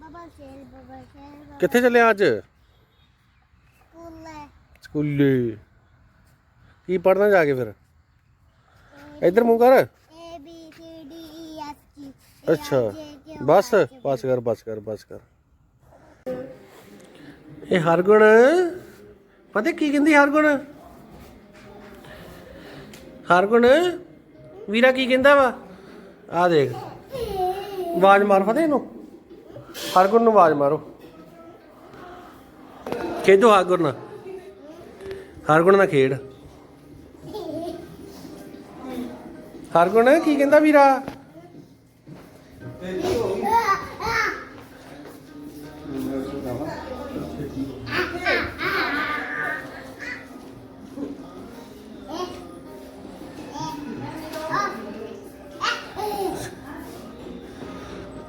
ਬਾਬਾ ਸ਼ੇਰ ਬਾਬਾ ਸ਼ੇਰ ਬਾਬਾ ਕਿੱਥੇ ਚੱਲਿਆ ਅੱਜ? ਸਕੂਲੇ। ਸਕੂਲੇ। ਕੀ ਪੜਨਾ ਜਾ ਕੇ ਫਿਰ? ਇੱਧਰ ਮੂੰਹ ਕਰ। A B C D E F G ਅੱਛਾ। ਬਸ ਬਸ ਕਰ ਬਸ ਕਰ ਬਸ ਕਰ। ਇਹ ਹਰਗੁਣ। ਪਤਾ ਕੀ ਕਹਿੰਦੀ ਹਰਗੁਣ? ਹਰਗੁਣ ਵੀਰਾ ਕੀ ਕਹਿੰਦਾ ਵਾ? ਆ ਦੇਖ। ਆਵਾਜ਼ ਮਾਰ ਫਤੇ ਇਹਨੂੰ? ਹਰਗੁਣ ਨੂੰ ਆਵਾਜ਼ ਮਾਰੋ। ਖੇਡੋ ਹਰਗੁਣ। ਨਾਲ ਹਰਗੁਣ ਨਾਲ ਖੇਡ। ਹਰਗੁਣ, ਕੀ ਕਹਿੰਦਾ ਵੀਰਾ?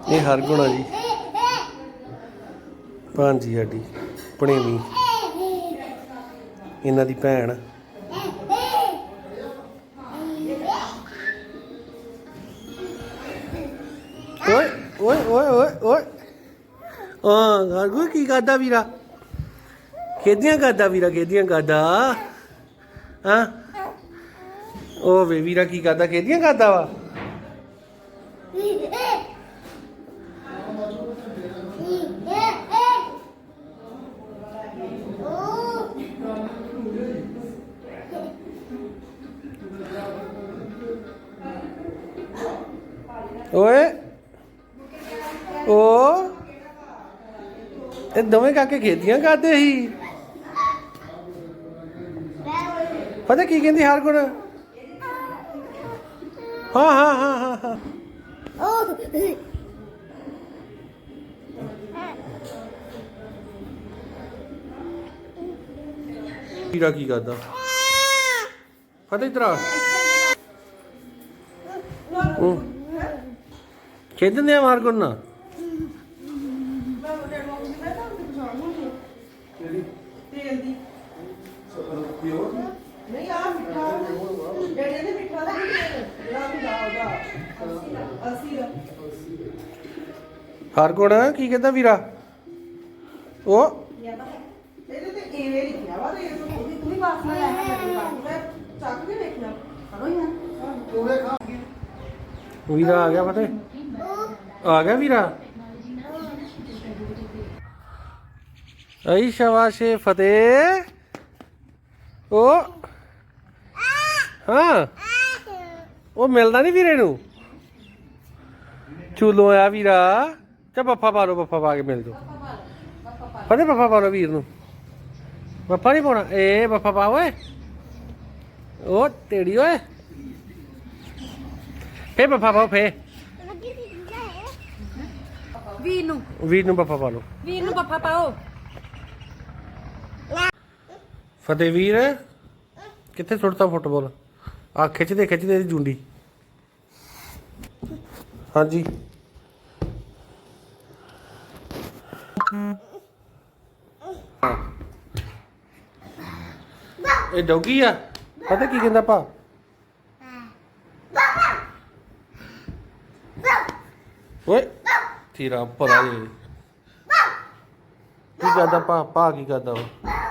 ਇਹ ਹਰਗੁਣ ਆ ਜੀ। ਭਾਂਜੀ ਸਾਡੀ, ਭਣੇਵੀਂ। ਇਹਨਾਂ ਦੀ ਭੈਣ। ਓਏ ਓਏ ਓਏ ਓਏ ਓਏ। ਆ ਹਰਗੁਣ ਕੀ ਕਰਦਾ ਵੀਰਾ? ਖੇਡੀਆਂ ਕਰਦਾ ਵੀਰਾ ਖੇਡੀਆਂ ਕਰਦਾ। ਹਾਂ। ਉਹ ਵੇ ਵੀਰਾ ਕੀ ਕਰਦਾ ਖੇਡੀਆਂ ਕਰਦਾ ਵਾ? ਓਏ, ਓ, ਇਹ ਦੋਵੇਂ ਕਾਕੇ ਖੇਡੀਆਂ ਕਰਦੇ ਸੀ। ਪਤਾ ਕੀ ਕਹਿੰਦੀ ਹਰ ਗੁਣ ਹਾਂ ਹਾਂ ਹਾਂ ਹਾਂ। ਹਾਂ ਕੀ ਕਰਦਾ? ਪਤਾ ਇਧਰ ਆ। ਖੇਡਦੇ ਆ ਮਾਰ ਗੁਣ ਨਾ ਤੇਲ ਦੀ। ਨਹੀਂ ਆ ਮਿੱਠਾ। ਡੇੜੇ ਦੇ ਮਿੱਠਾ ਦਾ ਨਹੀਂ ਜਿਹੜਾ ਦਾ ਅਸੀਂ ਦਾ। ਹਰ ਗੁਣ ਕੀ ਕਹਿੰਦਾ ਵੀਰਾ? ਉਹ? ਇਹਦੇ ਤੇ ਐਵੇਂ ਲਿਖਿਆ ਵਾ ਤੇ ਇਹ ਤੋਂ ਤੂੰ ਤੂੰ ਹੀ ਬਾਤ ਆਇਆ ਮੇਰੇ ਕੋਲ ਮੈਂ ਚੱਕ ਕੇ ਵੇਖਣਾ ਕਰੋ ਯਾਰ ਵੀਰਾ ਆ ਗਿਆ ਫਤਿਹ ਆ ਗਿਆ ਵੀਰਾ? ਆਈ ਸ਼ਾਬਾਸ਼ੇ ਫਤਿਹ। ਉਹ ਹਾਂ। ਉਹ ਮਿਲਦਾ ਨਹੀਂ ਵੀਰੇ ਨੂੰ? ਚੂਲੋ ਆ ਵੀਰਾ। ਚਾ ਬੱਫਾ ਪਾ ਲਓ ਬੱਫਾ ਪਾ ਕੇ ਮਿਲ ਜਾਓ। ਫਤਿਹ ਬੱਫਾ ਪਾ ਲਓ। ਵੀਰ ਨੂੰ। ਬੱਫਾ ਨਹੀਂ ਪਾਉਣਾ। ਏ ਬੱਫਾ ਪਾ ਓਏ। ਬੱਫਾ ਪਾਓ ਫੇ ਵੀਰ ਨੂੰ। ਵੀਰ ਨੂੰ ਬੱਫਾ ਪਾ ਲਓ। ਵੀਰ ਨੂੰ ਪੱਪਾ ਪਾਓ। ਫਤਿਹ ਵੀਰ ਕਿੱਥੇ ਸੁੱਟਤਾ ਫੁੱਟਬਾਲ? ਆ ਖਿੱਚਦੇ ਖਿੱਚਦੇ ਇਹਦੀ ਜੁੰਡੀ। ਹਾਂਜੀ। ਇਹ ਡੌਗੀ ਆ? ਪਤਾ ਕੀ ਕਹਿੰਦਾ ਭਾ? ਓਏ, ਤੇਰਾ ਭਲਾ ਜੇ ਕੀ ਕਰਦਾ ਭਾ? ਭਾ ਕੀ ਕਰਦਾ ਵਾ